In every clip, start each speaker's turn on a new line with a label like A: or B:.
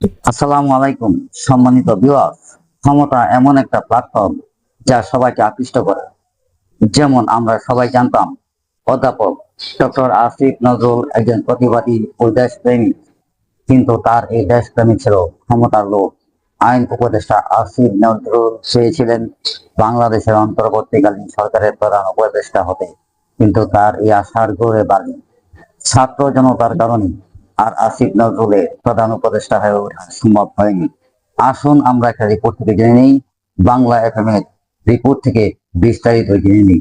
A: আসসালামু আলাইকুম, সম্মানিত ভিউয়ার্স ক্ষমতা এমন একটা প্ল্যাটফর্ম যা সবাইকে আকৃষ্ট করে। যেমন আমরা সবাই জানতাম, অধ্যাপক ডক্টর আসিফ নজরুল একজন প্রতিবাদী ও দেশপ্রেমী। কিন্তু তার এই দেশপ্রেমী ছিল ক্ষমতার লোক। আইন উপদেষ্টা আসিফ নজরুল চেয়েছিলেন বাংলাদেশের অন্তর্বর্তীকালীন সরকারের প্রধান উপদেষ্টা হতে। কিন্তু তার এই আশার গড়ে বাড়ি ছাত্র জনতার কারণে আর আসিফ নজরুলের প্রধান উপদেষ্টা হয়ে ওঠা সম্ভব হয়নি। আসুন, আমরা একটা রিপোর্ট থেকে জেনে নিই। বাংলা এফএম এর রিপোর্ট থেকে বিস্তারিত জেনে নিই।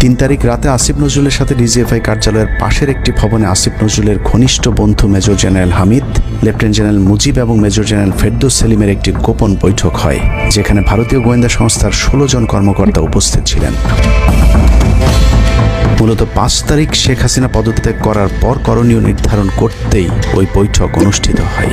B: তিন তারিখ রাতে আসিফ নজরুলের সাথে ডিজিএফআই কার্যালয়ের পাশের একটি ভবনে আসিফ নজরুলের ঘনিষ্ঠ বন্ধু major general Hamid, lieutenant general Mujib এবং মেজর জেনারেল ফেরদৌস সেলিমের একটি গোপন বৈঠক হয়, যেখানে ভারতীয় গোয়েন্দা সংস্থার ষোলো জন কর্মকর্তা উপস্থিত ছিলেন। মূলত পাঁচ তারিখ শেখ হাসিনা পদত্যাগ করার পর করণীয় নির্ধারণ করতেই ওই বৈঠক অনুষ্ঠিত হয়।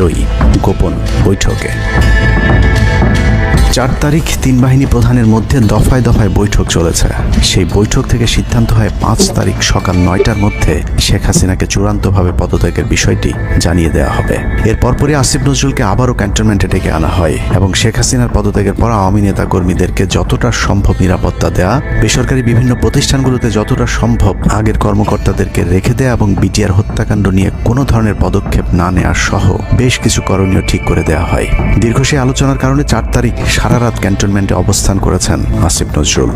B: ওই গোপন বৈঠকে। চার তারিখ তিন বাহিনী প্রধানের মধ্যে দফায় দফায় বৈঠক চলেছে। সেই বৈঠক থেকে সিদ্ধান্ত হয় পাঁচ তারিখ সকাল নয়টার মধ্যে শেখ হাসিনাকে চূড়ান্তভাবে পদত্যাগের বিষয়টি জানিয়ে দেওয়া হবে। এর পরপরই আসিফ নজরুলকে আবারও ক্যান্টনমেন্টে ডেকে আনা হয় এবং শেখ হাসিনার পদত্যাগের পর আওয়ামী নেতা কর্মীদেরকে যতটা সম্ভব নিরাপত্তা দেয়া, বেসরকারি বিভিন্ন প্রতিষ্ঠানগুলোতে যতটা সম্ভব আগের কর্মকর্তাদেরকে রেখে দেয়া এবং বিটিআর হত্যাকাণ্ড নিয়ে কোনো ধরনের পদক্ষেপ না নেওয়ার সহ বেশ কিছু করণীয় ঠিক করে দেওয়া হয়। দীর্ঘ সেই আলোচনার কারণে চার তারিখ সারা রাত ক্যান্টনমেন্টে অবস্থান করেছেন আসিফ নজরুল।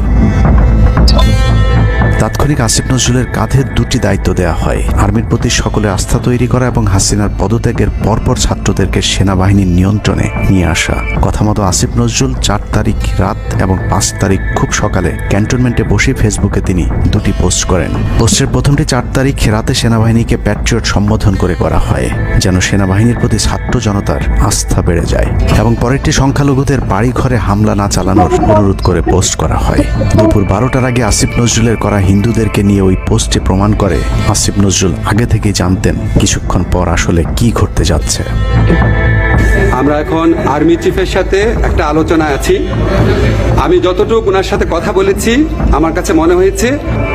B: তাৎক্ষণিক আসিফ নজরুলের কাঁধে দুটি দায়িত্ব দেওয়া হয়। আর্মির প্রতি সকলে আস্থা তৈরি করা এবং হাসিনার পদত্যাগের পরপর ছাত্রদেরকে সেনাবাহিনীর নিয়ন্ত্রণে নিয়ে আসা। কথা মতো আসিফ নজরুল চার তারিখ রাত এবং পাঁচ তারিখ খুব সকালে ক্যান্টনমেন্টে বসে ফেসবুকে তিনি দুটি পোস্ট করেন। পোস্টের প্রথমটি চার তারিখ রাতে সেনাবাহিনীকে প্যাট্রিয়ট সম্বোধন করে করা হয়, যেন সেনাবাহিনীর প্রতি ছাত্র জনতার আস্থা বেড়ে যায় এবং পরেরটি সংখ্যালঘুদের বাড়ি ঘরে হামলা না চালানোর অনুরোধ করে পোস্ট করা হয়। দুপুর বারোটার আগে আসিফ নজরুলের করা হিন্দুদেরকে নিয়ে ওই পোস্টে প্রমাণ করে আসিফ নজরুল আগে থেকেই জানতেন কিছুক্ষণ পর আসলে কি ঘটতে যাচ্ছে।
C: আমরা এখন আর্মি চিফের সাথে একটা আলোচনায় আছি। আমি যতটুকু ওনার সাথে কথা বলেছি, আমার কাছে মনে হয়েছে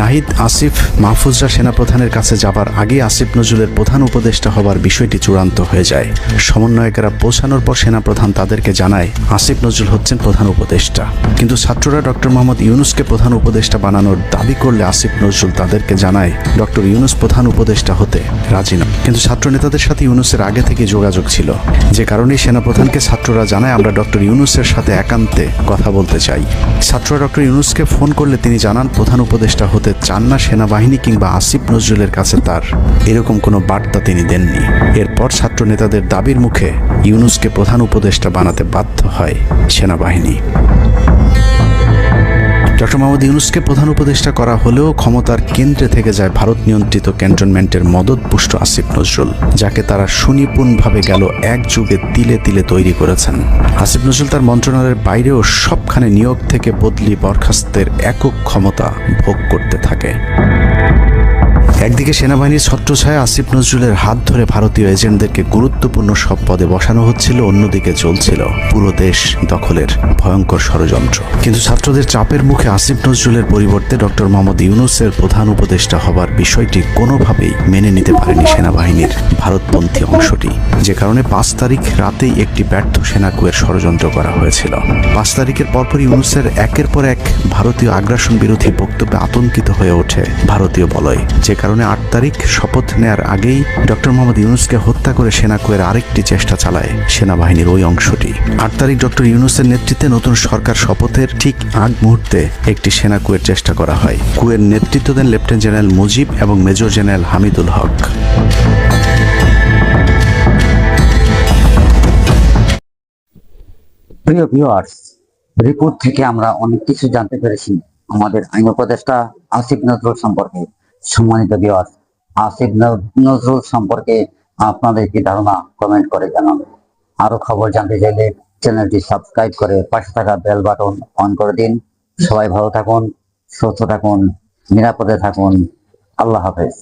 B: নাহিদ, আসিফ, মাহফুজরা সেনাপ্রধানের কাছে যাবার আগে আসিফ নজরুলের প্রধান উপদেষ্টা হবার বিষয়টি চূড়ান্ত হয়ে যায়। সমন্বয়কেরা পৌঁছানোর পর সেনাপ্রধান তাদেরকে জানায়, আসিফ নজরুল হচ্ছেন প্রধান উপদেষ্টা। কিন্তু ছাত্ররা ডক্টর মোহাম্মদ ইউনুসকে প্রধান উপদেষ্টা বানানোর দাবি করলে আসিফ নজরুল তাদেরকে জানায় ডক্টর ইউনুস প্রধান উপদেষ্টা হতে রাজি নয়। কিন্তু ছাত্র নেতাদের সাথে ইউনুসের আগে থেকে যোগাযোগ ছিল। যে কারণেই সেনাপ্রধানকে ছাত্ররা জানায়, আমরা ডক্টর ইউনুসের সাথে একান্তে কথা বলতে চাই। ছাত্ররা ডক্টর ইউনুসকে ফোন করলে তিনি জানান, প্রধান উপদেষ্টা হতে চান না সেনাবাহিনী কিংবা আসিফ নজরুলের কাছে তার। এরকম কোনো বার্তা তিনি দেননি। এরপর ছাত্র নেতাদের দাবির মুখে ইউনুসকে প্রধান উপদেষ্টা বানাতে বাধ্য হয় সেনাবাহিনী। ডক্টর ইউনুসকে প্রধান উপদেষ্টা করা হলেও ক্ষমতার কেন্দ্রে থেকে যায় ভারত নিয়ন্ত্রিত ক্যান্টনমেন্টের মদত পুষ্ট আসিফ নজরুল, যাকে তারা সুনিপুণভাবে গেল এক যুগে তিলে তিলে তৈরি করেছেন। আসিফ নজরুল তার মন্ত্রণালয়ের বাইরেও সবখানে নিয়োগ থেকে বদলি বরখাস্তের একক ক্ষমতা ভোগ করতে থাকে। একদিকে সেনাবাহিনীর ছত্রছায়া আসিফ নজরুলের হাত ধরে ভারতীয় এজেন্টদেরকে গুরুত্বপূর্ণ সব পদে বসানো হচ্ছিল, অন্যদিকে চলছিল পুরো দেশ দখলের ভয়ঙ্কর ষড়যন্ত্র। কিন্তু ছাত্রদের চাপের মুখে আসিফ নজরুলের পরিবর্তে ডক্টর মোহাম্মদ ইউনুসের প্রধান উপদেষ্টা হবার বিষয়টি কোনোভাবেই মেনে নিতে পারেনি সেনাবাহিনীর ভারতপন্থী অংশটি, যে কারণে পাঁচ তারিখ রাতেই একটি ব্যর্থ সেনাকুয়ের ষড়যন্ত্র করা হয়েছিল। পাঁচ তারিখের পরপর ইউনুসের একের পর এক ভারতীয় আগ্রাসন বিরোধী বক্তব্যে আতঙ্কিত হয়ে ওঠে ভারতীয় বলয়, যে কারণে কারণে আট তারিখ শপথ নেয়ার আগেই ডক্টর মোহাম্মদ ইউনুসকে হত্যা করে সেনা কুয়ের আরেকটি চেষ্টা চালায় সেনাবাহিনীর ওই অংশটি। আট তারিখ ডক্টর ইউনুসের নেতৃত্বে নতুন সরকার শপথের ঠিক আগ মুহূর্তে একটি সেনা কুয়ের চেষ্টা করা হয়। কুয়ের নেতৃত্ব দেন লেফটেন্যান্ট জেনারেল মুজিব এবং মেজর জেনারেল হামিদুল হক।
A: প্রিয় ভিউয়ার্স, রিপোর্ট থেকে আমরা অনেক কিছু জানতে পেরেছি। আমাদের আইন উপদেষ্টা আসিফ নজরুল সম্পর্কে। সম্মানিত দিবস আসিফ নজরুল সম্পর্কে আপনাদের কি ধারণা? কমেন্ট করে জানান। আরও খবর জানতে চাইলে চ্যানেলটি সাবস্ক্রাইব করে পাশে থাকা বেল বাটন অন করে দিন। সবাই ভালো থাকুন, সুস্থ থাকুন, নিরাপদে থাকুন। আল্লাহ হাফেজ।